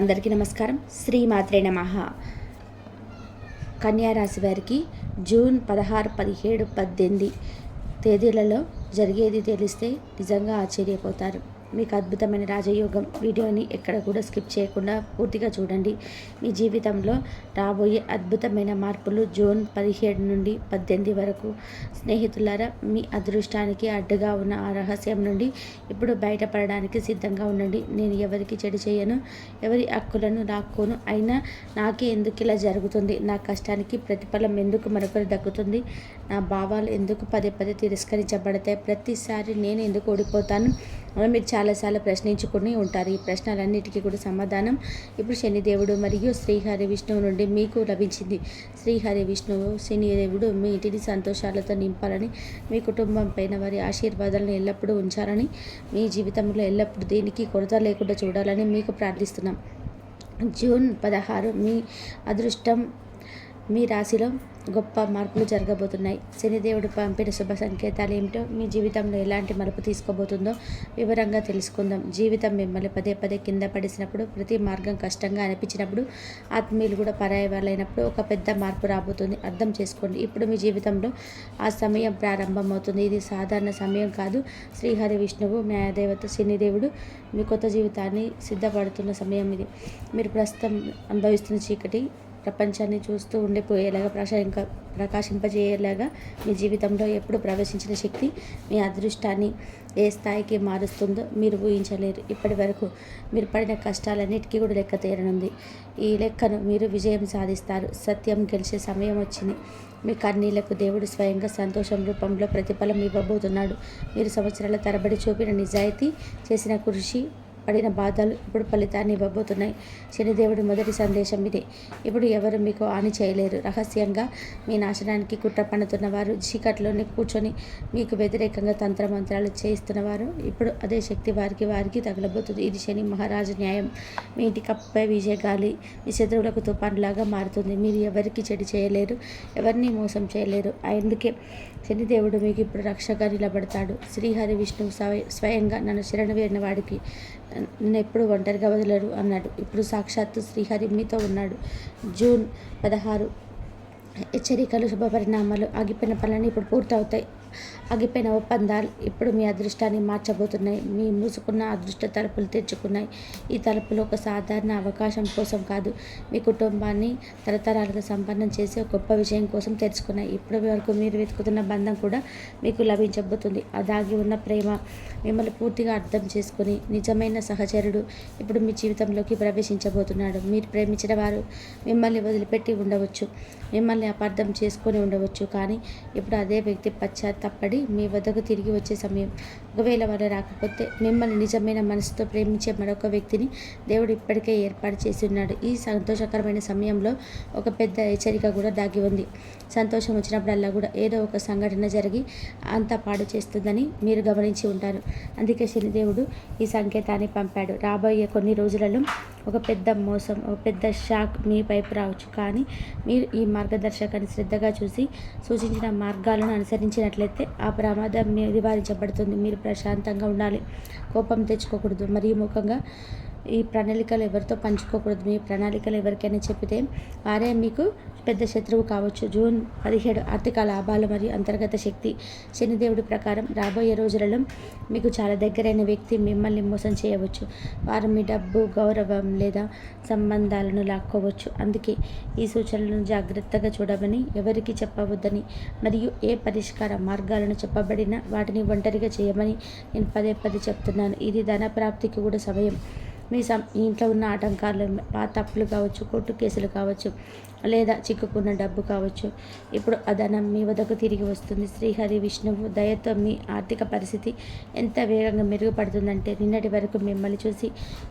అందరికీ నమస్కారం. శ్రీమాత్రే నమ. కన్యారాశి వారికి జూన్ పదహారు పదిహేడు పద్దెనిమిది తేదీలలో జరిగేది తెలిస్తే నిజంగా ఆశ్చర్యపోతారు. మీకు అద్భుతమైన రాజయోగం వీడియోని ఎక్కడ కూడా స్కిప్ చేయకుండా పూర్తిగా చూడండి. మీ జీవితంలో రాబోయే అద్భుతమైన మార్పులు జూన్ పదిహేడు నుండి పద్దెనిమిది వరకు. స్నేహితులారా మీ అదృష్టానికి అడ్డుగా ఉన్న ఆ రహస్యం నుండి ఇప్పుడు బయటపడడానికి సిద్ధంగా ఉండండి. నేను ఎవరికి చెడు చేయను ఎవరి హక్కులను లాక్కోను అయినా నాకే ఎందుకు ఇలా జరుగుతుంది? నా కష్టానికి ప్రతిఫలం ఎందుకు మరొకరు దక్కుతుంది? నా భావాలు ఎందుకు పదే పదే తిరస్కరించబడతాయి? ప్రతిసారి నేను ఎందుకు ఓడిపోతాను? మీరు చాలాసార్లు ప్రశ్నించుకుని ఉంటారు. ఈ ప్రశ్నలన్నిటికీ కూడా సమాధానం. ఇప్పుడు శనిదేవుడు మరియు శ్రీహరి విష్ణువు నుండి మీకు లభించింది. శ్రీహరి విష్ణువు శనిదేవుడు మీ ఇంటిని సంతోషాలతో నింపాలని మీ కుటుంబం పైన వారి ఆశీర్వాదాలను ఎల్లప్పుడూ ఉంచాలని మీ జీవితంలో ఎల్లప్పుడూ దీనికి కొరత లేకుండా చూడాలని మీకు ప్రార్థిస్తున్నాం. జూన్ పదహారు మీ అదృష్టం మీ రాశిలో గొప్ప మార్పులు జరగబోతున్నాయి. శనిదేవుడు పంపిన శుభ సంకేతాలు ఏమిటో మీ జీవితంలో ఎలాంటి మలుపు తీసుకోబోతుందో వివరంగా తెలుసుకుందాం. జీవితం మిమ్మల్ని పదే పదే కింద పడేసినప్పుడు ప్రతి మార్గం కష్టంగా అనిపించినప్పుడు ఆత్మీయులు కూడా పరాయి వాళ్ళైనప్పుడు ఒక పెద్ద మార్పు రాబోతుంది. అర్థం చేసుకోండి. ఇప్పుడు మీ జీవితంలో ఆ సమయం ప్రారంభమవుతుంది. ఇది సాధారణ సమయం కాదు. శ్రీహరి విష్ణువు న్యాయదేవత శనిదేవుడు మీ కొత్త జీవితాన్ని సిద్ధపడుతున్న సమయం ఇది. మీరు ప్రస్తుతం అనుభవిస్తున్న చీకటి ప్రపంచాన్ని చూస్తూ ఉండిపోయేలాగా ప్రశాంక ప్రకాశింపజేయేలాగా మీ జీవితంలో ఎప్పుడు ప్రవేశించిన శక్తి మీ అదృష్టాన్ని ఏ స్థాయికి మారుస్తుందో మీరు ఊహించలేరు. ఇప్పటి వరకు మీరు పడిన కష్టాలన్నిటికీ కూడా లెక్క తీరనుంది. ఈ లెక్కను మీరు విజయం సాధిస్తారు. సత్యం గెలిచే సమయం వచ్చింది. మీ కన్నీళ్ళకు దేవుడు స్వయంగా సంతోషం రూపంలో ప్రతిఫలం ఇవ్వబోతున్నాడు. మీరు సంవత్సరాల తరబడి చూపిన నిజాయితీ చేసిన కృషి పడిన బాధలు ఇప్పుడు ఫలితాన్ని ఇవ్వబోతున్నాయి. శనిదేవుడి మొదటి సందేశం ఇదే. ఇప్పుడు ఎవరు మీకు హాని చేయలేరు. రహస్యంగా మీ నాశనానికి కుట్ర పన్నుతున్న వారు చీకట్లోనే కూర్చొని మీకు వ్యతిరేకంగా తంత్రమంత్రాలు చేయిస్తున్నవారు ఇప్పుడు అదే శక్తి వారికి వారికి తగలబోతుంది. ఇది శని మహారాజు న్యాయం. మీ ఇంటి కప్పై విజయ గాలి. మీ శత్రువులకు తుపాన్లాగా మారుతుంది. మీరు ఎవరికి చెడు చేయలేరు? ఎవరిని మోసం చేయలేరు? అందుకే శనిదేవుడు మీకు ఇప్పుడు రక్షగా నిలబడతాడు. శ్రీహరి విష్ణువు స్వయంగా నన్ను శరణ వేరిన వాడికి నన్ను ఎప్పుడు ఒంటరిగా వదలరు అన్నాడు. ఇప్పుడు సాక్షాత్తు శ్రీహరి మీతో ఉన్నాడు. జూన్ పదహారు హెచ్చరికలు శుభపరిణామాలు ఆగిపోయిన పనులన్నీ ఇప్పుడు పూర్తవుతాయి. ఆగిపోయిన ఒప్పందాలు ఇప్పుడు మీ అదృష్టాన్ని మార్చబోతున్నాయి. మీ మూసుకున్న అదృష్ట తలుపులు తెచ్చుకున్నాయి ఈ తలుపులు ఒక సాధారణ అవకాశం కోసం కాదు. మీ కుటుంబాన్ని తరతరాలుగా సంపన్నం చేసి ఒక గొప్ప విషయం కోసం తెరుచుకున్నాయి. ఇప్పటి వరకు మీరు వెతుకుతున్న బంధం కూడా మీకు లభించబోతుంది. ఆ దాగి ఉన్న ప్రేమ మిమ్మల్ని పూర్తిగా అర్థం చేసుకుని నిజమైన సహచరుడు ఇప్పుడు మీ జీవితంలోకి ప్రవేశించబోతున్నాడు. మీరు ప్రేమించిన వారు మిమ్మల్ని వదిలిపెట్టి ఉండవచ్చు. మిమ్మల్ని అపార్థం చేసుకొని ఉండవచ్చు. కానీ ఇప్పుడు అదే వ్యక్తి పశ్చాత్తపడి మీ వద్దకు తిరిగి వచ్చే సమయం. ఒకవేళ వారు రాకపోతే మిమ్మల్ని నిజమైన మనసుతో ప్రేమించే మరొక వ్యక్తిని దేవుడు ఇప్పటికే ఏర్పాటు చేసి ఉన్నాడు. ఈ సంతోషకరమైన సమయంలో ఒక పెద్ద హెచ్చరిక కూడా దాగి ఉంది. సంతోషం వచ్చినప్పుడల్లా కూడా ఏదో ఒక సంఘటన జరిగి అంతా పాడు చేస్తుందని మీరు గమనించి ఉంటారు. అందుకే శనిదేవుడు ఈ సంకేతాన్ని పంపాడు. రాబోయే కొన్ని రోజులలో ఒక పెద్ద మోసం ఒక పెద్ద షాక్ మీ వైపు రావచ్చు. కానీ మీరు ఈ మార్గదర్శకాన్ని శ్రద్ధగా చూసి సూచించిన మార్గాలను అనుసరించినట్లయితే ఆ ప్రమాదం నివారించబడుతుంది. మీరు ప్రశాంతంగా ఉండాలి. కోపం తెచ్చుకోకూడదు. మరియు ముఖంగా ఈ ప్రణాళికలు ఎవరితో పంచుకోకూడదు? మీ ప్రణాళికలు ఎవరికైనా చెప్పితే వారే మీకు పెద్ద శత్రువు కావచ్చు. జూన్ పదిహేడు ఆర్థిక లాభాలు మరియు అంతర్గత శక్తి. శనిదేవుడి ప్రకారం రాబోయే రోజులలో మీకు చాలా దగ్గరైన వ్యక్తి మిమ్మల్ని మోసం చేయవచ్చు. వారు మీ డబ్బు గౌరవం లేదా సంబంధాలను లాక్కోవచ్చు. అందుకే ఈ సూచనలను జాగ్రత్తగా చూడమని ఎవరికి చెప్పవద్దని మరియు ఏ పరిష్కార మార్గాలను చెప్పబడిన వాటిని ఒంటరిగా చేయమని నేను పదే పదే చెప్తున్నాను. ఇది ధన ప్రాప్తికి కూడా సమయం. మీ సం ఇంట్లో ఉన్న ఆటంకాలు తప్పులు కావచ్చు కోర్టు కేసులు కావచ్చు లేదా చిక్కుకున్న డబ్బు కావచ్చు ఇప్పుడు అదనం మీ వద్దకు తిరిగి వస్తుంది. శ్రీహరి విష్ణువు దయతో మీ ఆర్థిక పరిస్థితి ఎంత వేగంగా మెరుగుపడుతుందంటే నిన్నటి వరకు మిమ్మల్ని చూసి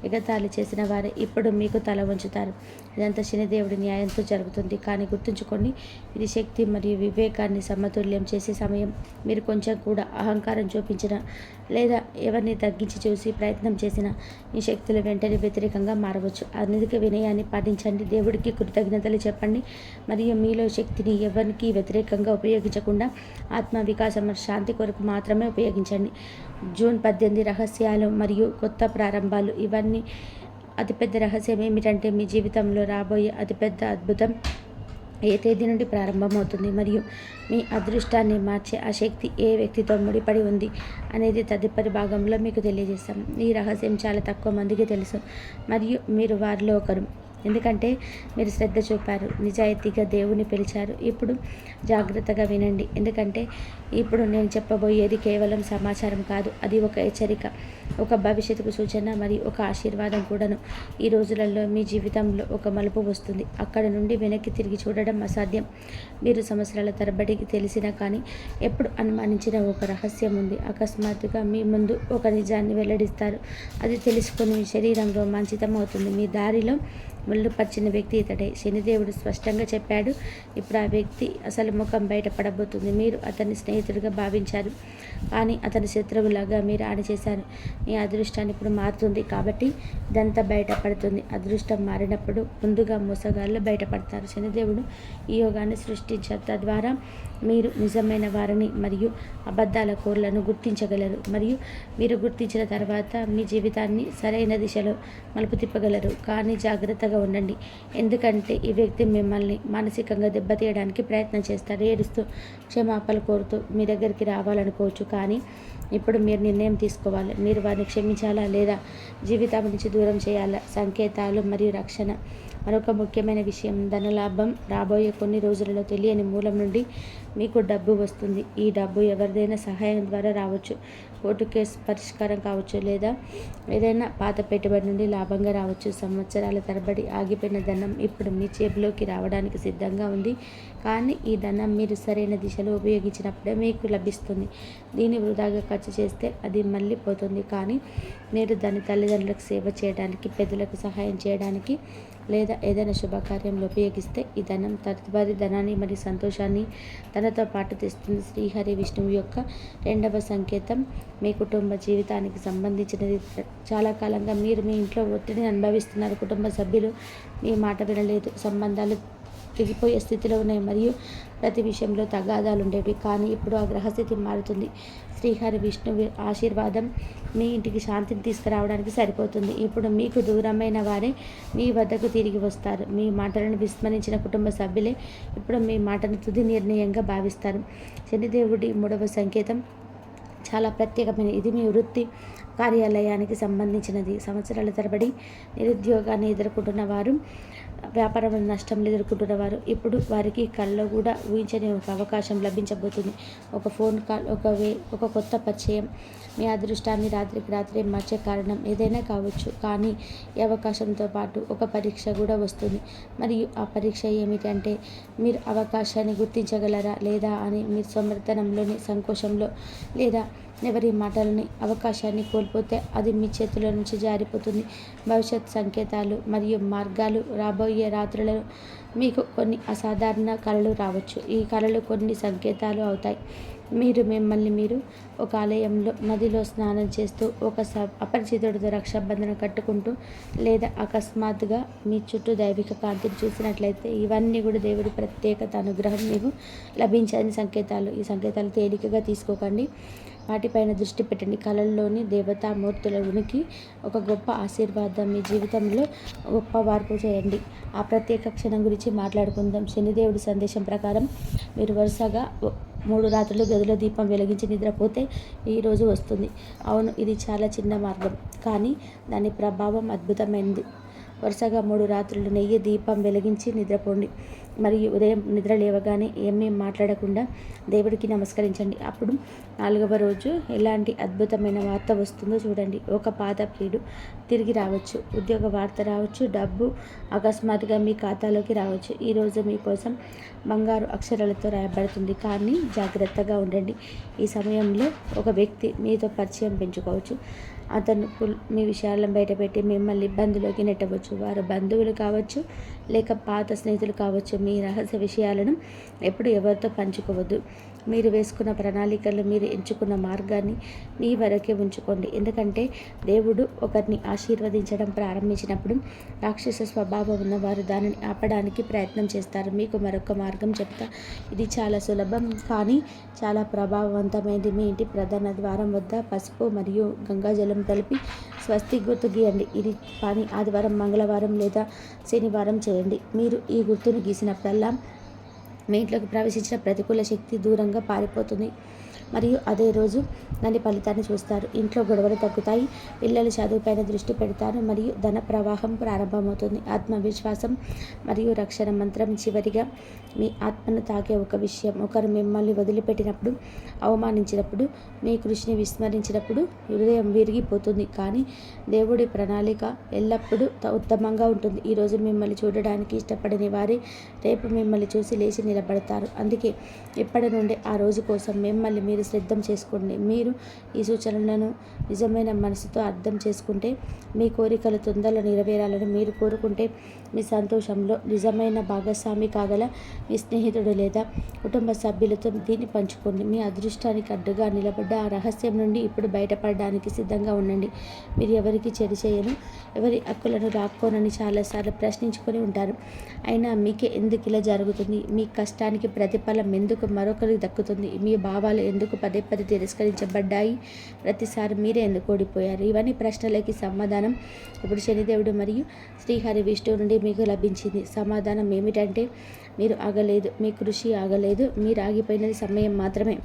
ఎగతాళి చేసిన వారే ఇప్పుడు మీకు తల ఉంచుతారు ఇదంతా శనిదేవుడి న్యాయంతో జరుగుతుంది. కానీ గుర్తుంచుకోండి ఇది శక్తి మరియు వివేకాన్ని సమతుల్యం చేసే సమయం. మీరు కొంచెం కూడా అహంకారం చూపించిన లేదా ఎవరిని తగ్గించి చూసి ప్రయత్నం చేసిన ఈ శక్తులు వెంటనే వ్యతిరేకంగా మారవచ్చు. అందుకే వినయాన్ని పాటించండి. దేవుడికి కృతజ్ఞతలు చెప్పండి. మరియు మీలో శక్తిని ఎవరికి వ్యతిరేకంగా ఉపయోగించకుండా ఆత్మ వికాసం శాంతి కొరకు మాత్రమే ఉపయోగించండి. జూన్ పద్దెనిమిది రహస్యాలు మరియు కొత్త ప్రారంభాలు. ఇవన్నీ అతిపెద్ద రహస్యం ఏమిటంటే మీ జీవితంలో రాబోయే అతిపెద్ద అద్భుతం ఏ తేదీ నుండి ప్రారంభమవుతుంది? మరియు మీ అదృష్టాన్ని మార్చే ఆ శక్తి ఏ వ్యక్తితో ముడిపడి ఉంది అనేది తదుపరి భాగంలో మీకు తెలియజేస్తాం. ఈ రహస్యం చాలా తక్కువ మందికి తెలుసు. మరియు మీరు వారిలో ఒకరు. ఎందుకంటే మీరు శ్రద్ధ చూపారు. నిజాయితీగా దేవుని పిలిచారు. ఇప్పుడు జాగ్రత్తగా వినండి. ఎందుకంటే ఇప్పుడు నేను చెప్పబోయేది కేవలం సమాచారం కాదు. అది ఒక హెచ్చరిక ఒక భవిష్యత్తుకు సూచన మరియు ఒక ఆశీర్వాదం కూడాను. ఈ రోజులలో మీ జీవితంలో ఒక మలుపు వస్తుంది. అక్కడ నుండి వెనక్కి తిరిగి చూడడం అసాధ్యం. మీరు సంవత్సరాల తరబడికి తెలిసినా కానీ ఎప్పుడు అనుమానించిన ఒక రహస్యం ఉంది. అకస్మాత్తుగా మీ ముందు ఒక నిజాన్ని వెల్లడిస్తారు. అది తెలుసుకుని మీ శరీరం రోమాంచితం అవుతుంది మీ దారిలో ముళ్ళు పచ్చిన వ్యక్తి ఇతడే. శనిదేవుడు స్పష్టంగా చెప్పాడు ఇప్పుడు ఆ వ్యక్తి అసలు ముఖం బయటపడబోతుంది మీరు అతన్ని స్నేహితుడిగా భావించారు. కానీ అతని శత్రువులాగా మీరు ఆడి చేశారు. మీ అదృష్టాన్ని ఇప్పుడు మారుతుంది కాబట్టి ఇదంతా బయటపడుతుంది అదృష్టం మారినప్పుడు ముందుగా మోసగాళ్ళు బయటపడతారు శనిదేవుడు ఈ యోగాన్ని సృష్టించారు తద్వారా మీరు నిజమైన వారిని మరియు అబద్ధాల కోర్లను గుర్తించగలరు మరియు మీరు గుర్తించిన తర్వాత మీ జీవితాన్ని సరైన దిశలో మలుపు తిప్పగలరు. కానీ జాగ్రత్తగా ఉండండి. ఎందుకంటే ఈ వ్యక్తి మిమ్మల్ని మానసికంగా దెబ్బతీయడానికి ప్రయత్నం చేస్తారు ఏడుస్తూ క్షమాపణలు కోరుతూ మీ దగ్గరికి రావాలనుకోవచ్చు. కానీ ఇప్పుడు మీరు నిర్ణయం తీసుకోవాలి. మీరు వారిని క్షమించాలా లేదా జీవితం నుంచి దూరం చేయాలా? సంకేతాలు మరియు రక్షణ. మరొక ముఖ్యమైన విషయం ధనలాభం రాబోయే కొన్ని రోజులలో తెలియని మూలం నుండి మీకు డబ్బు వస్తుంది. ఈ డబ్బు ఎవరిదైనా సహాయం ద్వారా రావచ్చు. కోర్టు కేసు పరిష్కారం కావచ్చు లేదా ఏదైనా పాత పెట్టుబడి నుండి లాభంగా రావచ్చు. సంవత్సరాల తరబడి ఆగిపోయిన ధనం ఇప్పుడు మీ చేతిలోకి రావడానికి సిద్ధంగా ఉంది. కానీ ఈ ధనం మీరు సరైన దిశలో ఉపయోగించినప్పుడే మీకు లభిస్తుంది. దీని వృధాగా ఖర్చు చేస్తే అది మళ్ళీ పోతుంది. కానీ మీరు దాని తల్లిదండ్రులకు సేవ చేయడానికి పెద్దలకు సహాయం చేయడానికి లేదా ఏదైనా శుభకార్యంలో ఉపయోగిస్తే ఈ ధనం తదుపరి ధనాన్ని మరియు సంతోషాన్ని తనతో పాటు తెస్తుంది శ్రీహరి విష్ణువు యొక్క రెండవ సంకేతం. మీ కుటుంబ జీవితానికి సంబంధించినది. చాలా కాలంగా మీరు మీ ఇంట్లో ఒత్తిడిని అనుభవిస్తున్నారు. కుటుంబ సభ్యులు మీ మాట వినలేదు. సంబంధాలు తెగిపోయే స్థితిలో ఉన్నాయి. మరియు ప్రతి విషయంలో తగాదాలు ఉండేవి. కానీ ఇప్పుడు ఆ గ్రహస్థితి మారుతుంది. శ్రీహరి విష్ణు ఆశీర్వాదం మీ ఇంటికి శాంతిని తీసుకురావడానికి సరిపోతుంది. ఇప్పుడు మీకు దూరమైన వారే మీ వద్దకు తిరిగి వస్తారు. మీ మాటలను విస్మరించిన కుటుంబ సభ్యులే ఇప్పుడు మీ మాటను తుది నిర్ణయంగా భావిస్తారు. శనిదేవుడి మూడవ సంకేతం చాలా ప్రత్యేకమైన ఇది మీ వృత్తి కార్యాలయానికి సంబంధించినది. సంవత్సరాల తరబడి నిరుద్యోగాన్ని ఎదుర్కొంటున్న వారు వ్యాపారంలో నష్టం ఎదుర్కొంటున్న వారు ఇప్పుడు వారికి కళ్ళలో కూడా ఊహించని ఒక అవకాశం లభించబోతుంది. ఒక ఫోన్ కాల్ ఒక వే ఒక కొత్త పరిచయం మీ అదృష్టాన్ని రాత్రికి రాత్రి మార్చే కారణం ఏదైనా కావచ్చు. కానీ ఈ అవకాశంతో పాటు ఒక పరీక్ష కూడా వస్తుంది. మరియు ఆ పరీక్ష ఏమిటంటే మీరు అవకాశాన్ని గుర్తించగలరా లేదా అని మీ సమర్థనంలోని సంకోచంలో లేదా ఎవరి మాటలని అవకాశాన్ని కోల్పోతే అది మీ చేతిలో నుంచి జారిపోతుంది. భవిష్యత్ సంకేతాలు మరియు మార్గాలు రాబోయే రాత్రులలో మీకు కొన్ని అసాధారణ కళలు రావచ్చు. ఈ కళలు కొన్ని సంకేతాలు అవుతాయి. మీరు మిమ్మల్ని మీరు ఒక ఆలయంలో నదిలో స్నానం చేస్తూ ఒక స అపరిచితుడితో రక్షాబంధన కట్టుకుంటూ లేదా అకస్మాత్తుగా మీ చుట్టూ దైవిక కాంతిని చూసినట్లయితే ఇవన్నీ కూడా దేవుడి ప్రత్యేకత అనుగ్రహం మీకు లభించని సంకేతాలు. ఈ సంకేతాలు తేలికగా తీసుకోకండి. వాటిపైన దృష్టి పెట్టండి. కళల్లోని దేవతామూర్తుల ఉనికి ఒక గొప్ప ఆశీర్వాదం. మీ జీవితంలో గొప్ప మార్పు చేయండి. ఆ ప్రత్యేక క్షణం గురించి మాట్లాడుకుందాం. శనిదేవుడి సందేశం ప్రకారం మీరు వరుసగా మూడు రాత్రులు గదిలో దీపం వెలిగించి నిద్రపోతే ఈరోజు వస్తుంది. అవును ఇది చాలా చిన్న మార్గం. కానీ దాని ప్రభావం అద్భుతమైనది వరుసగా మూడు రాత్రులు నెయ్యి దీపం వెలిగించి నిద్రపోండి. మరియు ఉదయం నిద్ర లేవగానే ఏమేం మాట్లాడకుండా దేవుడికి నమస్కరించండి. అప్పుడు నాలుగవ రోజు ఎలాంటి అద్భుతమైన వార్త వస్తుందో చూడండి. ఒక పాత ప్రియుడు తిరిగి రావచ్చు. ఉద్యోగ వార్త రావచ్చు. డబ్బు అకస్మాత్తుగా మీ ఖాతాలోకి రావచ్చు. ఈరోజు మీకోసం బంగారు అక్షరాలతో రాయబడుతుంది. కానీ జాగ్రత్తగా ఉండండి. ఈ సమయంలో ఒక వ్యక్తి మీతో పరిచయం పెంచుకోవచ్చు. అతను మీ విషయాలను బయటపెట్టి మిమ్మల్ని ఇబ్బందులోకి నెట్టవచ్చు. వారు బంధువులు కావచ్చు లేక పాత స్నేహితులు కావచ్చు మీ రహస్య విషయాలను ఎప్పుడు ఎవరితో పంచుకోవద్దు. మీరు వేసుకున్న ప్రణాళికలు మీరు ఎంచుకున్న మార్గాన్ని మీ వరకే ఉంచుకోండి. ఎందుకంటే దేవుడు ఒకరిని ఆశీర్వదించడం ప్రారంభించినప్పుడు రాక్షస స్వభావం ఉన్నవారు దానిని ఆపడానికి ప్రయత్నం చేస్తారు. మీకు మరొక మార్గం చెప్తా. ఇది చాలా సులభం కానీ చాలా ప్రభావవంతమైనది మీ ఇంటి ప్రధాన ద్వారం వద్ద పసుపు మరియు గంగాజలం కలిపి స్వస్తి గుర్తు గీయండి. ఇది పని ఆదివారం మంగళవారం లేదా శనివారం చేయండి. మీరు ఈ గుర్తును గీసినప్పుడల్లా మీ ఇంట్లోకి ప్రవేశించిన ప్రతికూల శక్తి దూరంగా పారిపోతుంది. మరియు అదే రోజు దాని ఫలితాన్ని చూస్తారు. ఇంట్లో గొడవలు తగ్గుతాయి పిల్లలు చదువుపైన దృష్టి పెడతారు మరియు ధన ప్రవాహం ప్రారంభమవుతుంది. ఆత్మవిశ్వాసం మరియు రక్షణ మంత్రం చివరిగా మీ ఆత్మను తాకే ఒక విషయం. ఒకరు మిమ్మల్ని వదిలిపెట్టినప్పుడు అవమానించినప్పుడు మీ కృషిని విస్మరించినప్పుడు హృదయం విరిగిపోతుంది. కానీ దేవుడి ప్రణాళిక ఎల్లప్పుడూ ఉత్తమంగా ఉంటుంది. ఈరోజు మిమ్మల్ని చూడడానికి ఇష్టపడని వారి రేపు మిమ్మల్ని చూసి లేచి నిలబడతారు. అందుకే ఇప్పటి నుండి ఆ రోజు కోసం మిమ్మల్ని మీరు సిద్ధం చేసుకోండి. మీరు ఈ సూచనలను నిజమైన మనసుతో అర్థం చేసుకుంటే మీ కోరికలు తొందరలో నెరవేరాలని మీరు కోరుకుంటే మీ సంతోషంలో నిజమైన భాగస్వామి కాగల మీ స్నేహితుడు లేదా కుటుంబ సభ్యులతో దీన్ని పంచుకోండి. మీ అదృష్టానికి అడ్డుగా నిలబడ్డ ఆ రహస్యం నుండి ఇప్పుడు బయటపడడానికి సిద్ధంగా ఉండండి. మీరు ఎవరికి చెడు చేయను ఎవరి హక్కులను రాక్కోనని చాలాసార్లు ప్రశ్నించుకొని ఉంటారు. అయినా మీకే ఎందుకు ఇలా జరుగుతుంది? మీ కష్టానికి ప్రతిఫలం ఎందుకు? మరొకరికి దక్కుతుంది. మీ భావాలు ఎందుకు పదే పదే తిరస్కరించబడ్డాయి. ప్రతిసారి మీరే ఎందుకు ఓడిపోయారు? ఇవన్నీ ప్రశ్నలకి సమాధానం. ఇప్పుడు శనిదేవుడు మరియు శ్రీహరి విష్ణువు నుండి మీకు లభించింది. సమాధానం ఏమిటంటే మీరు ఆగలేదు మీ కృషి ఆగలేదు మీరు ఆగిపోయినది సమయం మాత్రమే.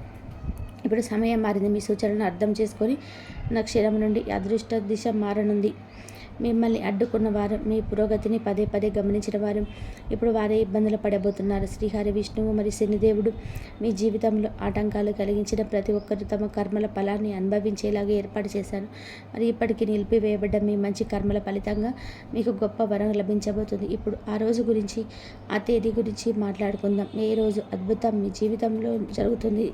ఇప్పుడు సమయం మారింది. మీ సూచనను అర్థం చేసుకొని నక్షరం నుండి అదృష్ట దిశ మారనుంది. మిమ్మల్ని అడ్డుకున్న వారు మీ పురోగతిని పదే పదే గమనించిన వారు ఇప్పుడు వారే ఇబ్బందులు పడబోతున్నారు. శ్రీహరి విష్ణువు మరి శనిదేవుడు మీ జీవితంలో ఆటంకాలు కలిగించిన ప్రతి ఒక్కరు తమ కర్మల ఫలాన్ని అనుభవించేలాగా ఏర్పాటు చేశారు. మరి ఇప్పటికీ నిలిపివేయబడ్డ మీ మంచి కర్మల ఫలితంగా మీకు గొప్ప వరం లభించబోతుంది. ఇప్పుడు ఆ రోజు గురించి ఆ తేదీ గురించి మాట్లాడుకుందాం. ఏ రోజు అద్భుతం మీ జీవితంలో జరుగుతుంది?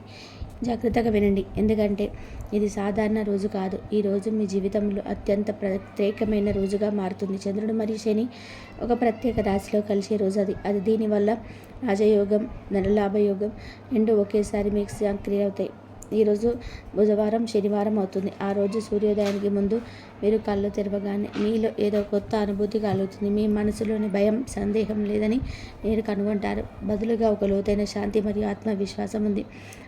జాగ్రత్తగా వినండి. ఎందుకంటే ఇది సాధారణ రోజు కాదు. ఈ రోజు మీ జీవితంలో అత్యంత ప్రత్యేకమైన రోజుగా మారుతుంది. చంద్రుడు మరియు శని ఒక ప్రత్యేక రాశిలో కలిసే రోజు అది. అది దీనివల్ల రాజయోగం ధనలాభయోగం రెండు ఒకేసారి మీకు సక్రియ అవుతాయి. ఈరోజు బుధవారం శనివారం అవుతుంది. ఆ రోజు సూర్యోదయానికి ముందు మీరు కళ్ళు తెరవగానే మీలో ఏదో కొత్త అనుభూతి కలుగుతుంది మీ మనసులోని భయం సందేహం లేదని మీరు కనుగొంటారు. బదులుగా ఒక లోతైన శాంతి మరియు ఆత్మవిశ్వాసం ఉంది.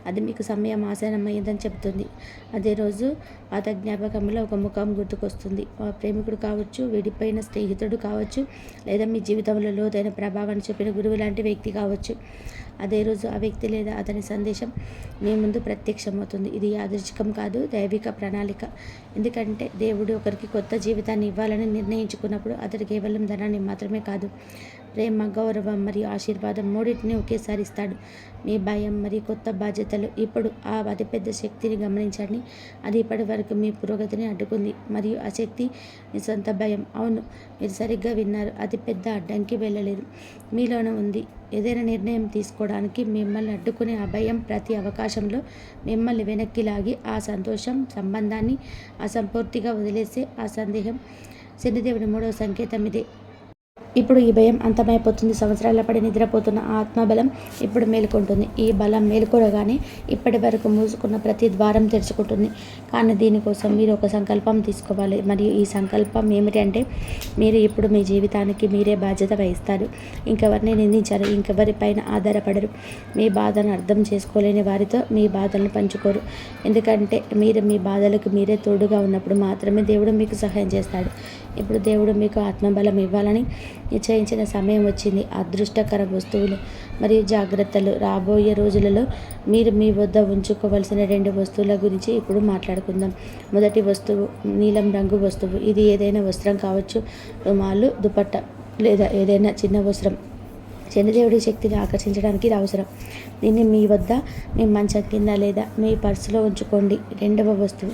అది మీకు సమయం ఆసనమైందని చెబుతుంది. అదే రోజు పాత జ్ఞాపకంలో ఒక ముఖం గుర్తుకొస్తుంది. ఆ ప్రేమికుడు కావచ్చు విడిపోయిన స్నేహితుడు కావచ్చు లేదా మీ జీవితంలో లోతైన ప్రభావాన్ని చూపిన గురువు లాంటి వ్యక్తి కావచ్చు. అదే రోజు ఆ వ్యక్తి లేదా అతని సందేశం మీ ముందు ప్రత్యక్షమవుతుంది. ఇది యాదృచ్ఛికం కాదు దైవిక ప్రణాళిక. ఎందుకంటే దేవుడు ఒకరికి కొత్త జీవితాన్ని ఇవ్వాలని నిర్ణయించుకున్నప్పుడు అతడు కేవలం ధనాన్ని మాత్రమే కాదు ప్రేమ గౌరవం మరియు ఆశీర్వాదం మూడింటిని ఒకేసారి ఇస్తాడు. మీ భయం మరియు కొత్త బాధ్యతలు ఇప్పుడు ఆ అతిపెద్ద శక్తిని గమనించండి. అది ఇప్పటి వరకు మీ పురోగతిని అడ్డుకుంది మరియు ఆ శక్తి మీ సొంత భయం. అవును మీరు సరిగ్గా విన్నారు. అతిపెద్ద అడ్డంకి వెళ్ళలేదు. మీలోనే ఉంది. ఏదైనా నిర్ణయం తీసుకోవడానికి మిమ్మల్ని అడ్డుకునే ఆ భయం ప్రతి అవకాశంలో మిమ్మల్ని వెనక్కి లాగి ఆ సంతోషం సంబంధాన్ని అసంపూర్తిగా వదిలేసే ఆ సందేహం. శనిదేవుడి మూడవ సంకేతం ఇదే. ఇప్పుడు ఈ భయం అంతమైపోతుంది. సంవత్సరాల పడి నిద్రపోతున్న ఆత్మబలం ఇప్పుడు మేలుకుంటుంది. ఈ బలం మేలుకోరగానే ఇప్పటి వరకు మూసుకున్న ప్రతి ద్వారం తెరుచుకుంటుంది. కానీ దీనికోసం మీరు ఒక సంకల్పం తీసుకోవాలి. మరియు ఈ సంకల్పం ఏమిటంటే మీరు ఇప్పుడు మీ జీవితానికి మీరే బాధ్యత వహిస్తారు. ఇంకెవరిని నిందించారు. ఇంకెవరిపైన ఆధారపడరు. మీ బాధను అర్థం చేసుకోలేని వారితో మీ బాధలను పంచుకోరు. ఎందుకంటే మీరు మీ బాధలకు మీరే తోడుగా ఉన్నప్పుడు మాత్రమే దేవుడు మీకు సహాయం చేస్తాడు. ఇప్పుడు దేవుడు మీకు ఆత్మబలం ఇవ్వాలని నిశ్చయించిన సమయం వచ్చింది. అదృష్టకర వస్తువులు మరియు జాగ్రత్తలు. రాబోయే రోజులలో మీరు మీ వద్ద ఉంచుకోవలసిన రెండు వస్తువుల గురించి ఇప్పుడు మాట్లాడుకుందాం. మొదటి వస్తువు నీలం రంగు వస్తువు. ఇది ఏదైనా వస్త్రం కావచ్చు రుమాలు దుపట్ట లేదా ఏదైనా చిన్న వస్త్రం. చంద్రదేవుడి శక్తిని ఆకర్షించడానికి ఇది అవసరం. దీన్ని మీ వద్ద మీ మంచం కింద లేదా మీ పర్సులో ఉంచుకోండి. రెండవ వస్తువు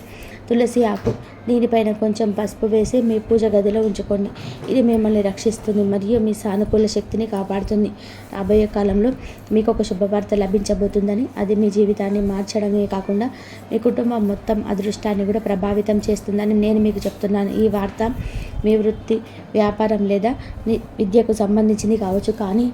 తులసి ఆకు. దీనిపైన కొంచెం పసుపు వేసి మీ పూజ గదిలో ఉంచుకోండి. ఇది మిమ్మల్ని రక్షిస్తుంది మరియు మీ సానుకూల శక్తిని కాపాడుతుంది. రాబోయే కాలంలో మీకు ఒక శుభవార్త లభించబోతుందని అది మీ జీవితాన్ని మార్చడమే కాకుండా మీ కుటుంబం మొత్తం అదృష్టాన్ని కూడా ప్రభావితం చేస్తుందని నేను మీకు చెప్తున్నాను. ఈ వార్త మీ వృత్తి వ్యాపారం లేదా విద్యకు సంబంధించింది కావచ్చు. కానీ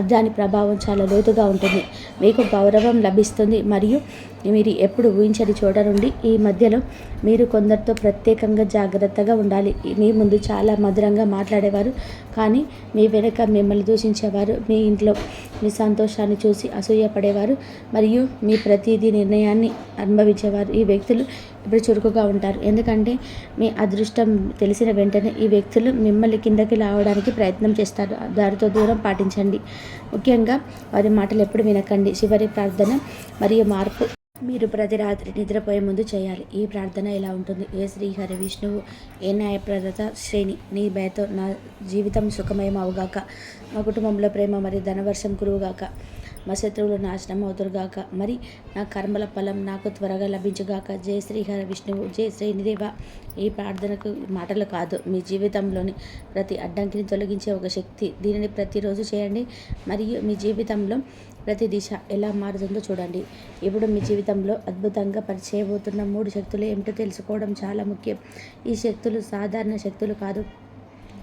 దాని ప్రభావం చాలా లోతుగా ఉంటుంది. మీకు గౌరవం లభిస్తుంది. మరియు మీరు ఎప్పుడు ఊహించని చోట నుండి ఈ మధ్యలో మీరు కొందరితో ప్రత్యేకంగా జాగ్రత్తగా ఉండాలి. మీ ముందు చాలా మధురంగా మాట్లాడేవారు. కానీ మీ వెనక మిమ్మల్ని దూషించేవారు. మీ ఇంట్లో మీ సంతోషాన్ని చూసి అసూయపడేవారు మరియు మీ ప్రతిదీ నిర్ణయాన్ని అనుభవించేవారు. ఈ వ్యక్తులు ఇప్పుడు చురుకుగా ఉంటారు. ఎందుకంటే మీ అదృష్టం తెలిసిన వెంటనే ఈ వ్యక్తులు మిమ్మల్ని కిందకి లావడానికి ప్రయత్నం చేస్తారు. దారితో దూరం పాటించండి. ముఖ్యంగా వారి మాటలు ఎప్పుడు వినకండి. చివరి ప్రార్థన మరియు మార్పు మీరు ప్రతి రాత్రి నిద్రపోయే ముందు చేయాలి. ఈ ప్రార్థన ఇలా ఉంటుంది? ఏ శ్రీ హరి విష్ణువు ఏ న్యాయప్రదత శ్రేణి? నీ భయతో నా జీవితం సుఖమయం అవుగాక మా కుటుంబంలో ప్రేమ మరియు ధనవర్షం కురువుగాక మా శత్రువులు నాశనం అవుతురుగాక మరి నా కర్మల ఫలం నాకు త్వరగా లభించుగాక. జయ శ్రీహర విష్ణువు జయ శ్రీనిదేవ ఈ ప్రార్థనకు మాటలు కాదు. మీ జీవితంలోని ప్రతి అడ్డంకిని తొలగించే ఒక శక్తి. దీనిని ప్రతిరోజు చేయండి. మరియు మీ జీవితంలో ప్రతి దిశ ఎలా మారుతుందో చూడండి. ఇప్పుడు మీ జీవితంలో అద్భుతంగా పరిచయబోతున్న మూడు శక్తులు ఏమిటో తెలుసుకోవడం చాలా ముఖ్యం. ఈ శక్తులు సాధారణ శక్తులు కాదు.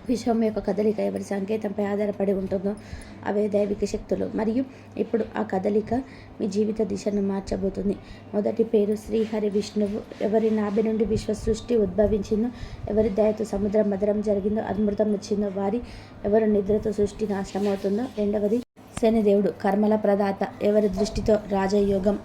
విశ్వం యొక్క కదలిక ఎవరి సంకేతంపై ఆధారపడి ఉంటుందో అవే దైవిక శక్తులు. మరియు ఇప్పుడు ఆ కదలిక మీ జీవిత దిశను మార్చబోతుంది. మొదటి పేరు శ్రీహరి విష్ణువు. ఎవరి నాభి నుండి విశ్వ సృష్టి ఉద్భవించిందో ఎవరి దయతో సముద్రం మధురం జరిగిందో అమృతం వచ్చిందో వారి ఎవరు నిద్రతో సృష్టి నాశనం అవుతుందో రెండవది శనిదేవుడు కర్మల ప్రదాత ఎవరి దృష్టితో రాజయోగం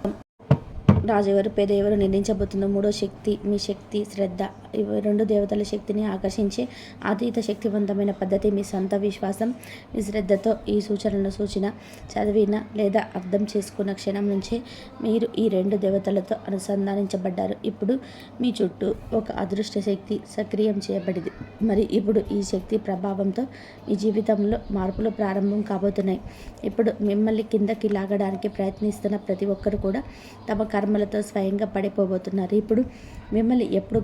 రాజు ఎవరు పేద ఎవరు నిర్ణయించబోతుందో మూడో శక్తి మీ శక్తి శ్రద్ధ. రెండు దేవతల శక్తిని ఆకర్షించే అతీత శక్తివంతమైన పద్ధతి మీ సొంత విశ్వాసం మీ శ్రద్ధతో ఈ సూచనలను సూచన చదివిన లేదా అర్థం చేసుకున్న క్షణం నుంచే మీరు ఈ రెండు దేవతలతో అనుసంధానించబడ్డారు. ఇప్పుడు మీ చుట్టూ ఒక అదృష్ట శక్తి సక్రియం చేయబడింది. మరి ఇప్పుడు ఈ శక్తి ప్రభావంతో మీ జీవితంలో మార్పులు ప్రారంభం కాబోతున్నాయి. ఇప్పుడు మిమ్మల్ని కిందకి లాగడానికి ప్రయత్నిస్తున్న ప్రతి ఒక్కరు కూడా తమ కర్మలతో స్వయంగా పడిపోబోతున్నారు. ఇప్పుడు మిమ్మల్ని ఎప్పుడు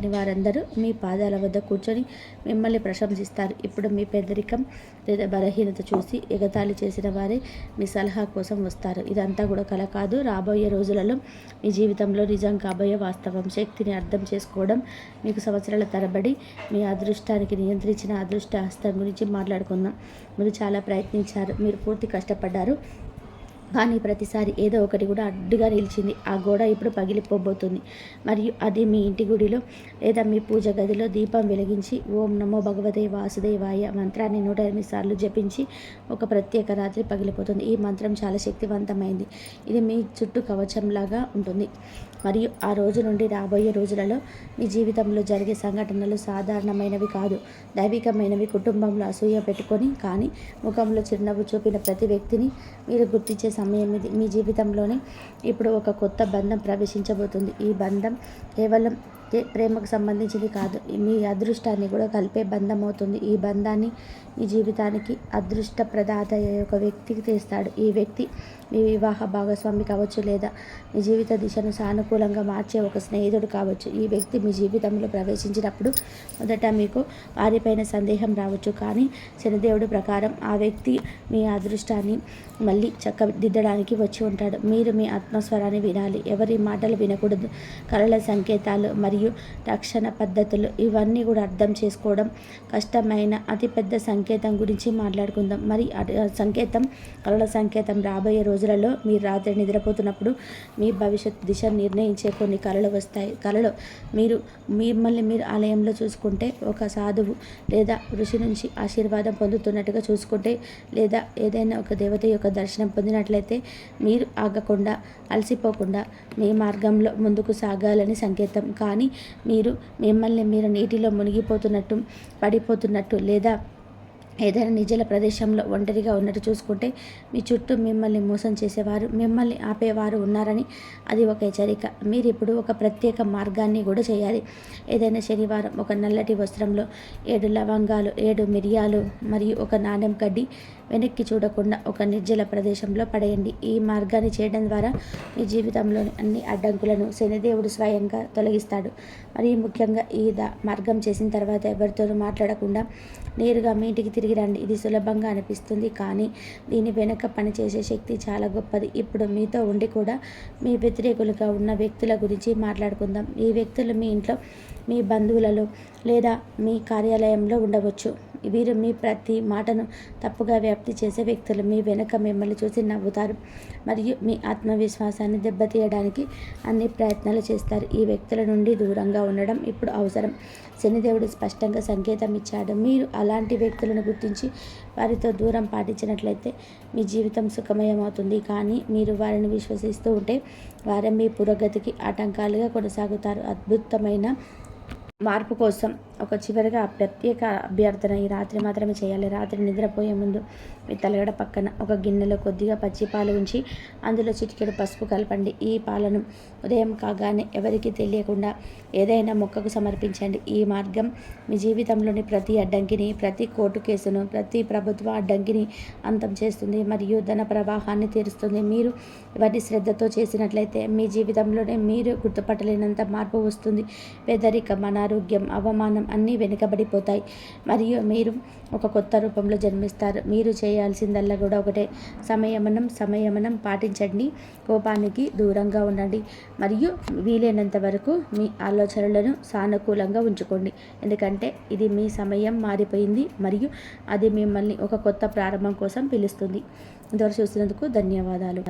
గౌరవించని వారందరూ మీ పాదాల వద్ద కూర్చొని మిమ్మల్ని ప్రశంసిస్తారు. ఇప్పుడు మీ పెద్దరికం లేదా బలహీనత చూసి ఎగతాళి చేసిన వారే మీ సలహా కోసం వస్తారు. ఇదంతా కూడా కల కాదు. రాబోయే రోజులలో మీ జీవితంలో నిజం కాబోయే వాస్తవం శక్తిని అర్థం చేసుకోవడం మీకు సంవత్సరాల తరబడి మీ అదృష్టానికి నియంత్రించిన అదృష్ట హస్తం గురించి మాట్లాడుకుందాం. మీరు చాలా ప్రయత్నించారు. మీరు పూర్తి కష్టపడ్డారు. కానీ ప్రతిసారి ఏదో ఒకటి కూడా అడ్డుగా నిలిచింది. ఆ గోడ ఇప్పుడు పగిలిపోబోతుంది. మరియు అది మీ ఇంటి గుడిలో లేదా మీ పూజ గదిలో దీపం వెలిగించి ఓం నమో భగవతే వాసుదేవాయ మంత్రాన్ని నూట ఎనిమిది సార్లు జపించి ఒక ప్రత్యేక రాత్రి పగిలిపోతుంది. ఈ మంత్రం చాలా శక్తివంతమైంది. ఇది మీ చుట్టూ కవచంలాగా ఉంటుంది. మరియు ఆ రోజు నుండి రాబోయే రోజులలో మీ జీవితంలో జరిగే సంఘటనలు సాధారణమైనవి కాదు. దైవికమైనవి కుటుంబంలో అసూయ పెట్టుకొని కానీ ముఖంలో చిరునవ్వు చూపిన ప్రతి వ్యక్తిని మీరు గుర్తించే సమయం ఇది. మీ జీవితంలోనే ఇప్పుడు ఒక కొత్త బంధం ప్రవేశించబోతుంది. ఈ బంధం కేవలం ప్రేమకు సంబంధించింది కాదు. మీ అదృష్టాన్ని కూడా కలిపే బంధం అవుతుంది ఈ బంధాన్ని మీ జీవితానికి అదృష్ట ప్రదాత ఒక వ్యక్తికి తెస్తాడు. ఈ వ్యక్తి మీ వివాహ భాగస్వామి కావచ్చు లేదా మీ జీవిత దిశను సానుకూలంగా మార్చే ఒక స్నేహితుడు కావచ్చు. ఈ వ్యక్తి మీ జీవితంలో ప్రవేశించినప్పుడు మొదట మీకు వారిపైన సందేహం రావచ్చు. కానీ శనిదేవుడు ప్రకారం ఆ వ్యక్తి మీ అదృష్టాన్ని మళ్ళీ చక్కదిద్దడానికి వచ్చి ఉంటాడు. మీరు మీ ఆత్మస్వరాన్ని వినాలి. ఎవరి మాటలు వినకూడదు. కళల సంకేతాలు మరియు మరియు రక్షణ పద్ధతులు ఇవన్నీ కూడా అర్థం చేసుకోవడం కష్టమైన అతిపెద్ద సంకేతం గురించి మాట్లాడుకుందాం. మరి సంకేతం కళల సంకేతం రాబోయే రోజులలో మీరు రాత్రి నిద్రపోతున్నప్పుడు మీ భవిష్యత్ దిశ నిర్ణయించే కొన్ని కళలు వస్తాయి. కళలో మీరు మిమ్మల్ని మీరు ఆలయంలో చూసుకుంటే ఒక సాధువు లేదా ఋషి నుంచి ఆశీర్వాదం పొందుతున్నట్టుగా చూసుకుంటే లేదా ఏదైనా ఒక దేవత యొక్క దర్శనం పొందినట్లయితే మీరు ఆగకుండా అలసిపోకుండా మీ మార్గంలో ముందుకు సాగాలని సంకేతం. కానీ మీరు మిమ్మల్ని మీరు నీటిలో మునిగిపోతున్నట్టు పడిపోతున్నట్టు లేదా ఏదైనా నిజల ప్రదేశంలో ఒంటరిగా ఉన్నట్టు చూసుకుంటే మీ చుట్టూ మిమ్మల్ని మోసం చేసేవారు మిమ్మల్ని ఆపేవారు ఉన్నారని అది ఒక హెచ్చరిక. మీరు ఇప్పుడు ఒక ప్రత్యేక మార్గాన్ని కూడా చేయాలి. ఏదైనా శనివారం ఒక నల్లటి వస్త్రంలో ఏడు లవంగాలు ఏడు మిరియాలు మరియు ఒక నాణ్యం గడ్డి వెనక్కి చూడకుండా ఒక నిర్జల ప్రదేశంలో పడేయండి. ఈ మార్గాన్ని చేయడం ద్వారా మీ జీవితంలోని అన్ని అడ్డంకులను శనిదేవుడు స్వయంగా తొలగిస్తాడు. మరియు ముఖ్యంగా ఈ మార్గం చేసిన తర్వాత ఎవరితోనూ మాట్లాడకుండా నేరుగా మీ ఇంటికి తిరిగి రండి. ఇది సులభంగా అనిపిస్తుంది కానీ దీని వెనుక పనిచేసే శక్తి చాలా గొప్పది. ఇప్పుడు మీతో ఉండి కూడా మీ వ్యతిరేకులుగా ఉన్న వ్యక్తుల గురించి మాట్లాడుకుందాం. ఈ వ్యక్తులు మీ ఇంట్లో మీ బంధువులలో లేదా మీ కార్యాలయంలో ఉండవచ్చు. వీరు మీ ప్రతి మాటను తప్పుగా వ్యాప్తి చేసే వ్యక్తులు. మీ వెనుక మిమ్మల్ని చూసి నవ్వుతారు మరియు మీ ఆత్మవిశ్వాసాన్ని దెబ్బతీయడానికి అన్ని ప్రయత్నాలు చేస్తారు. ఈ వ్యక్తుల నుండి దూరంగా ఉండడం ఇప్పుడు అవసరం. శనిదేవుడు స్పష్టంగా సంకేతం ఇచ్చాడు. మీరు అలాంటి వ్యక్తులను గుర్తించి వారితో దూరం పాటించినట్లయితే మీ జీవితం సుఖమయమవుతుంది. కానీ మీరు వారిని విశ్వసిస్తూ ఉంటే వారే మీ పురోగతికి ఆటంకాలుగా కొనసాగుతారు. అద్భుతమైన మార్పు కోసం ఒక చివరిగా ప్రత్యేక అభ్యర్థన ఈ రాత్రి మాత్రమే చేయాలి. రాత్రి నిద్రపోయే ముందు మీ తలగడ పక్కన ఒక గిన్నెలో కొద్దిగా పచ్చి పాలు ఉంచి అందులో చిటికెడు పసుపు కలపండి. ఈ పాలను ఉదయం కాగానే ఎవరికీ తెలియకుండా ఏదైనా మొక్కకు సమర్పించండి. ఈ మార్గం మీ జీవితంలోని ప్రతి అడ్డంకిని ప్రతి కోర్టు కేసును ప్రతి ప్రభుత్వ అడ్డంకిని అంతం చేస్తుంది మరియు ధన ప్రవాహాన్ని తీరుస్తుంది. మీరు ఇవన్నీ శ్రద్ధతో చేసినట్లయితే మీ జీవితంలోనే మీరు గుర్తుపట్టలేనంత మార్పు వస్తుంది. పేదరికం అనారోగ్యం అవమానం అన్నీ వెనుకబడిపోతాయి. మరియు మీరు ఒక కొత్త రూపంలో జన్మిస్తారు. మీరు చేయాల్సిందల్లా కూడా ఒకటే. సమయమనం సమయమనం పాటించండి. కోపానికి దూరంగా ఉండండి. మరియు వీలైనంత వరకు మీ ఆలోచనలను సానుకూలంగా ఉంచుకోండి. ఎందుకంటే ఇది మీ సమయం మారిపోయింది మరియు అది మిమ్మల్ని ఒక కొత్త ప్రారంభం కోసం పిలుస్తుంది. ఇంతవరకు చూసినందుకు ధన్యవాదాలు.